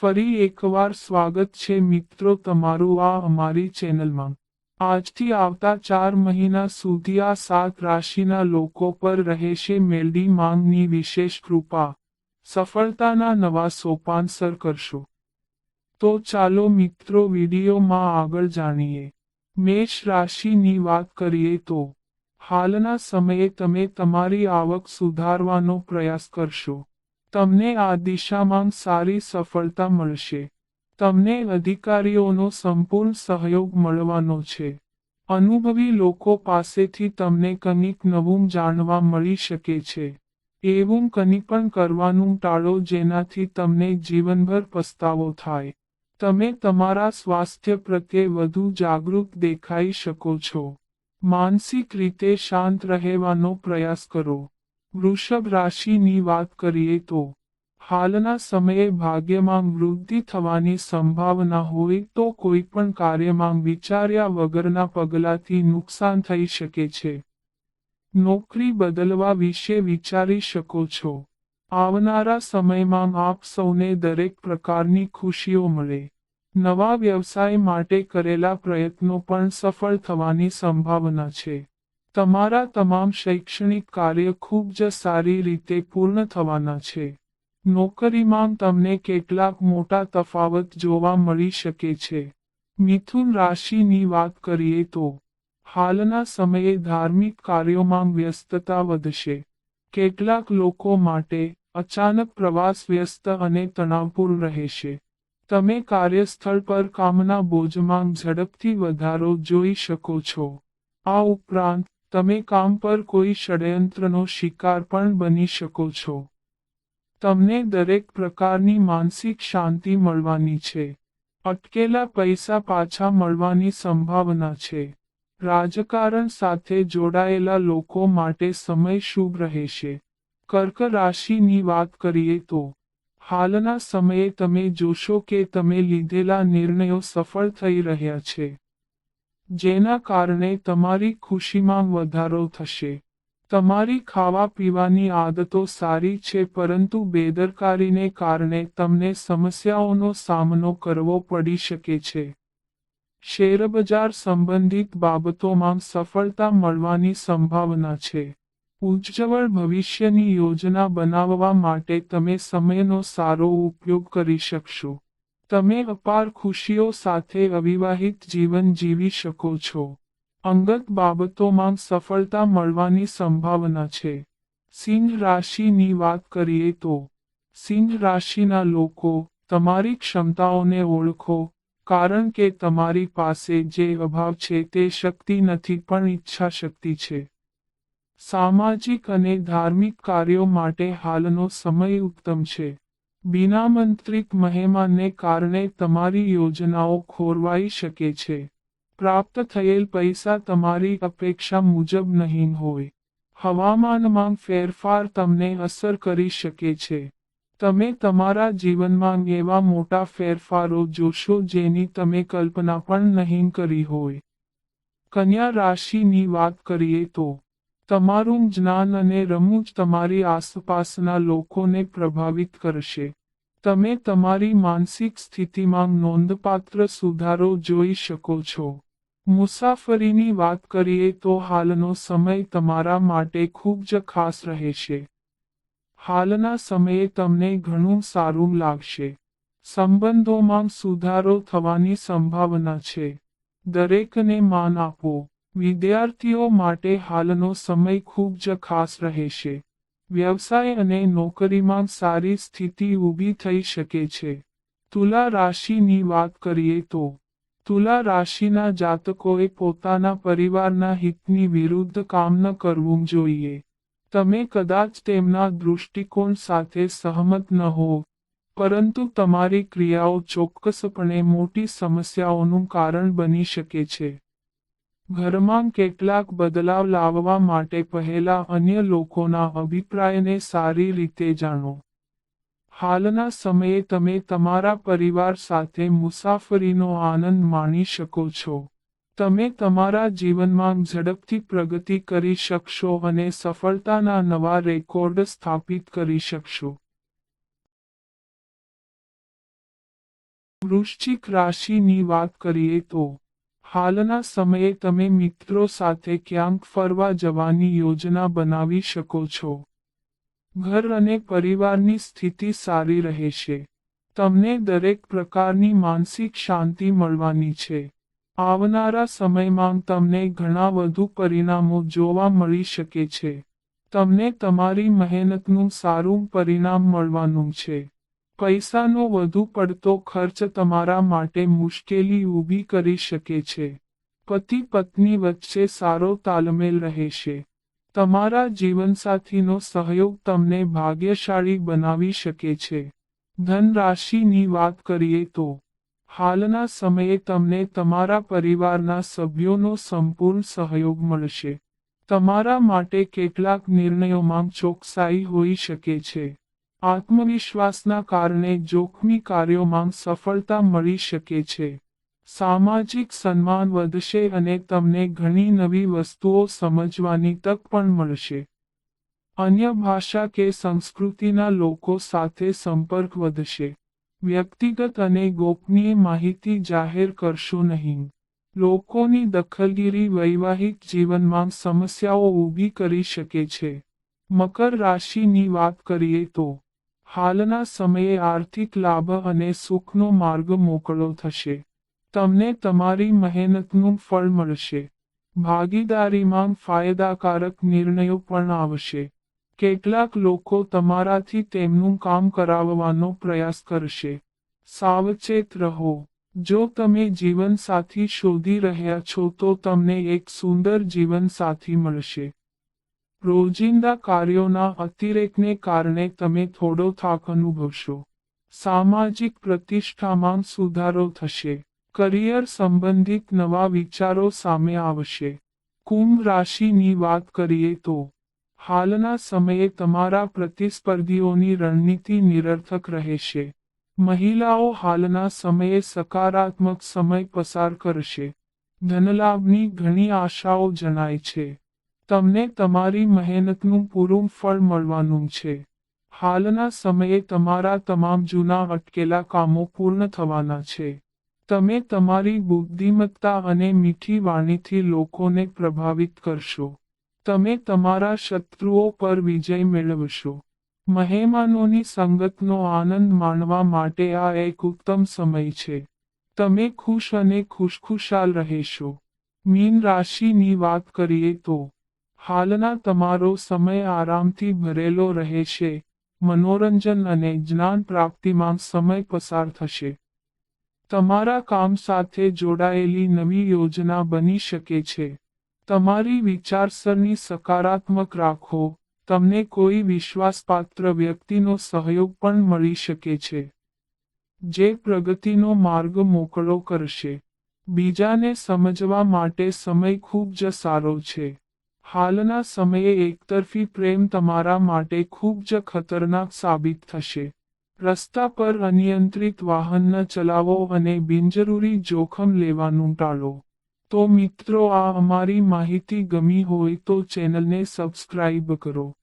ફરી એકવાર સ્વાગત છે મિત્રો તમારું આ અમારી ચેનલમાં. આજથી આવતા ચાર મહિના સુધી આ સાત રાશિના લોકો પર રહેશે મેલડી માંગની વિશેષ કૃપા. સફળતાના નવા સોપાન સર કરશો. તો ચાલો મિત્રો વિડીયોમાં આગળ જાણીએ. મેષ રાશિની વાત કરીએ તો, હાલના સમયે તમે તમારી આવક સુધારવાનો પ્રયાસ કરશો. તમને આ દિશામાં સારી સફળતા મળશે. તમને અધિકારીઓનો સંપૂર્ણ સહયોગ મળવાનો છે. અનુભવી લોકો પાસેથી તમને કંઈક નવું જાણવા મળી શકે છે. એવું કંઈ પણ કરવાનું ટાળો જેનાથી તમને જીવનભર પસ્તાવો થાય. તમે તમારા સ્વાસ્થ્ય પ્રત્યે વધુ જાગૃત દેખાઈ શકો છો. માનસિક રીતે શાંત રહેવાનો પ્રયાસ કરો. વૃષભ રાશિની વાત કરીએ તો હાલના સમયે ભાગ્યમાં વૃદ્ધિ થવાની સંભાવના હોય તો કોઈ પણ કાર્યમાં વિચાર્યા વગરના પગલાથી નુકસાન થઈ શકે છે. નોકરી બદલવા વિશે વિચારી શકો છો. આવનારા સમયમાં આપ સૌને દરેક પ્રકારની ખુશીઓ મળે. નવા વ્યવસાય માટે કરેલા પ્રયત્નો પણ સફળ થવાની સંભાવના છે. તમારા તમામ શૈક્ષણિક કાર્ય ખૂબ જ સારી રીતે પૂર્ણ થવાના છે. નોકરીમાં તમને કેટલાક મોટા તફાવત જોવા મળી શકે છે. મિથુન રાશિની વાત કરીએ તો, હાલના સમયે ધાર્મિક કાર્યોમાં વ્યસ્તતા વધશે. કેટલાક લોકો માટે અચાનક પ્રવાસ વ્યસ્ત અને તણાવપૂર્ણ રહેશે. તમે કાર્યસ્થળ પર કામના બોજમાં ઝડપથી વધારો જોઈ શકો છો. આ ઉપરાંત તમે કામ પર કોઈ ષડયંત્રનો શિકાર પણ બની શકો છો. તમને દરેક પ્રકારની માનસિક શાંતિ મળવાની છે. અટકેલા પૈસા પાછા મળવાની સંભાવના છે. રાજકારણ સાથે જોડાયેલા લોકો માટે સમય શુભ રહેશે. કર્ક રાશિની વાત કરીએ તો, હાલના સમયે તમે જોશો કે તમે લીધેલા નિર્ણયો સફળ થઈ રહ્યા છે. જેના કારણે તમારી ખુશીમાં વધારો થશે. તમારી ખાવા પીવાની આદતો સારી છે પરંતુ બેદરકારીને કારણે તમને સમસ્યાઓનો સામનો કરવો પડી શકે છે. શેરબજાર સંબંધિત બાબતોમાં સફળતા મળવાની સંભાવના છે. ઉજ્જવળ ભવિષ્યની યોજના બનાવવા માટે તમે સમયનો સારો ઉપયોગ કરી શકશો. તમે અપાર ખુશીઓ સાથે અવિવાહિત જીવન જીવી શકો છો. અંગત બાબતોમાં સફળતા મળવાની સંભાવના છે. સિંહ રાશિની વાત કરીએ તો, સિંહ રાશિના લોકો તમારી ક્ષમતાઓને ઓળખો, કારણ કે તમારી પાસે જે અભાવ છે તે શક્તિ નથી પણ ઈચ્છા શક્તિ છે. સામાજિક અને ધાર્મિક કાર્યો માટે હાલનો સમય ઉત્તમ છે. બિનામંત્રિક મહેમાનને કારણે તમારી યોજનાઓ ખોરવાઈ શકે છે. પ્રાપ્ત થયેલ પૈસા તમારી અપેક્ષા મુજબ નહીં હોય. હવામાનમાં ફેરફાર તમને અસર કરી શકે છે. તમે તમારા જીવનમાં એવા મોટા ફેરફારો જોશો જેની તમે કલ્પના પણ નહીં કરી હોય. કન્યા રાશિની વાત કરીએ તો તમારું જ્ઞાન અને રમૂજ તમારી આસપાસના લોકોને પ્રભાવિત કરશે. તમે તમારી માનસિક સ્થિતિમાં નોંધપાત્ર સુધારો જોઈ શકો છો. મુસાફરીની વાત કરીએ તો હાલનો સમય તમારા માટે ખૂબ જ ખાસ રહેશે. હાલના સમયે તમને ઘણું સારું લાગશે. સંબંધોમાં સુધારો થવાની સંભાવના છે. દરેકને માન આપો. વિદ્યાર્થીઓ માટે હાલનો સમય ખૂબ જ ખાસ રહેશે વ્યવસાય અને નોકરીમાં સારી સ્થિતિ ઊભી થઈ શકે છે. તુલા રાશિની વાત કરીએ તો, તુલા રાશિના જાતકોએ પોતાના પરિવારના હિતની વિરુદ્ધ કામ ન કરવું જોઈએ. તમે કદાચ તેમના દૃષ્ટિકોણ સાથે સહમત ન હો પરંતુ તમારી ક્રિયાઓ ચોક્કસપણે મોટી સમસ્યાઓનું કારણ બની શકે છે. ઘરમાં કેટલાક બદલાવ લાવવા માટે પહેલા અન્ય લોકોના અભિપ્રાયને સારી રીતે જાણો. હાલના સમયે તમે તમારા પરિવાર સાથે મુસાફરીનો આનંદ માણી શકો છો. તમે તમારા જીવનમાં ઝડપથી પ્રગતિ કરી શકશો અને સફળતાના નવા રેકોર્ડ સ્થાપિત કરી શકશો. વૃશ્ચિક રાશિની વાત કરીએ તો હાલના સમયે તમે મિત્રો સાથે ક્યાંક ફરવા જવાની યોજના બનાવી શકો છો. ઘર અને પરિવારની સ્થિતિ સારી રહેશે. તમને દરેક પ્રકારની માનસિક શાંતિ મળવાની છે. આવનારા સમયમાં તમને ઘણા વધુ પરિણામો જોવા મળી શકે છે. તમને તમારી મહેનતનું સારું પરિણામ મળવાનું છે. પૈસાનો વધુ પડતો ખર્ચ તમારા માટે મુશ્કેલી ઊભી કરી શકે છે. પતિ પત્ની વચ્ચે સારો તાલમેલ રહેશે. તમારા જીવનસાથીનો સહયોગ તમને ભાગ્યશાળી બનાવી શકે છે. ધન રાશિની વાત કરીએ તો, હાલના સમયે તમને તમારા પરિવારના સભ્યોનો સંપૂર્ણ સહયોગ મળશે. તમારા માટે કેટલાક નિર્ણયોમાં ચોકસાઈ હોઈ શકે છે. આત્મવિશ્વાસના કારણે જોખમી કાર્યોમાં સફળતા મળી શકે છે. સામાજિક સન્માન વધશે અને તમને ઘણી નવી વસ્તુઓ સમજવાની તક પણ મળશે. અન્ય ભાષા કે સંસ્કૃતિના લોકો સાથે સંપર્ક વધશે. વ્યક્તિગત અને ગોપનીય માહિતી જાહેર કરશો નહીં. લોકોની દખલગીરી વૈવાહિક જીવનમાં સમસ્યાઓ ઊભી કરી શકે છે. મકર રાશિની વાત કરીએ તો હાલના સમયે આર્થિક લાભ અને સુખનો માર્ગ મોકળો થશે. તમને તમારી મહેનતનું ફળ મળશે. ભાગીદારીમાં ફાયદાકારક નિર્ણયો પણ આવશે. કેટલાક લોકો તમારાથી તેમનું કામ કરાવવાનો પ્રયાસ કરશે. સાવચેત રહો. જો તમે જીવનસાથી શોધી રહ્યા છો તો તમને એક સુંદર જીવનસાથી મળશે. રોજિંદા કાર્યોના અતિરેકને કારણે તમે થોડો થાક અનુભવશો. સામાજિક પ્રતિષ્ઠામાં સુધારો થશે. કરિયર સંબંધિત નવા વિચારો સામે આવશે. કુંભ રાશિની વાત કરીએ તો, હાલના સમયે તમારા પ્રતિસ્પર્ધીઓની રણનીતિ નિરર્થક રહેશે. મહિલાઓ હાલના સમયે સકારાત્મક સમય પસાર કરશે. ધનલાભની ઘણી આશાઓ જણાય છે. તમને તમારી મહેનતનું પૂરું ફળ મળવાનું છે. હાલના સમયે તમારા તમામ જૂના અટકેલા કામો પૂર્ણ થવાના છે. તમે તમારી બુદ્ધિમત્તા અને મીઠી વાણીથી લોકોને પ્રભાવિત કરશો. તમે તમારા શત્રુઓ પર વિજય મેળવશો. મહેમાનોની સંગતનો આનંદ માણવા માટે આ એક ઉત્તમ સમય છે. તમે ખુશ અને ખુશખુશાલ રહેશો. મીન રાશિની વાત કરીએ તો હાલના તમારો સમય આરામથી ભરેલો રહેશે મનોરંજન અને જ્ઞાન પ્રાપ્તિમાં સમય પસાર થશે. તમારા કામ સાથે જોડાયેલી નવી યોજના બની શકે છે. તમારી વિચારસરણી સકારાત્મક રાખો, તમને કોઈ વિશ્વાસપાત્ર વ્યક્તિનો સહયોગ પણ મળી શકે છે. જે પ્રગતિનો માર્ગ મોકળો કરશે. બીજાને સમજવા માટે સમય ખૂબ જ સારો છે. હાલના સમયે એકતરફી પ્રેમ તમારા માટે ખૂબ જ ખતરનાક સાબિત થશે. રસ્તા પર અનિયંત્રિત વાહન ન ચલાવો અને બિનજરૂરી જોખમ લેવાનું ટાળો. તો મિત્રો, આ અમારી માહિતી ગમી હોય તો ચેનલને સબસ્ક્રાઇબ કરો.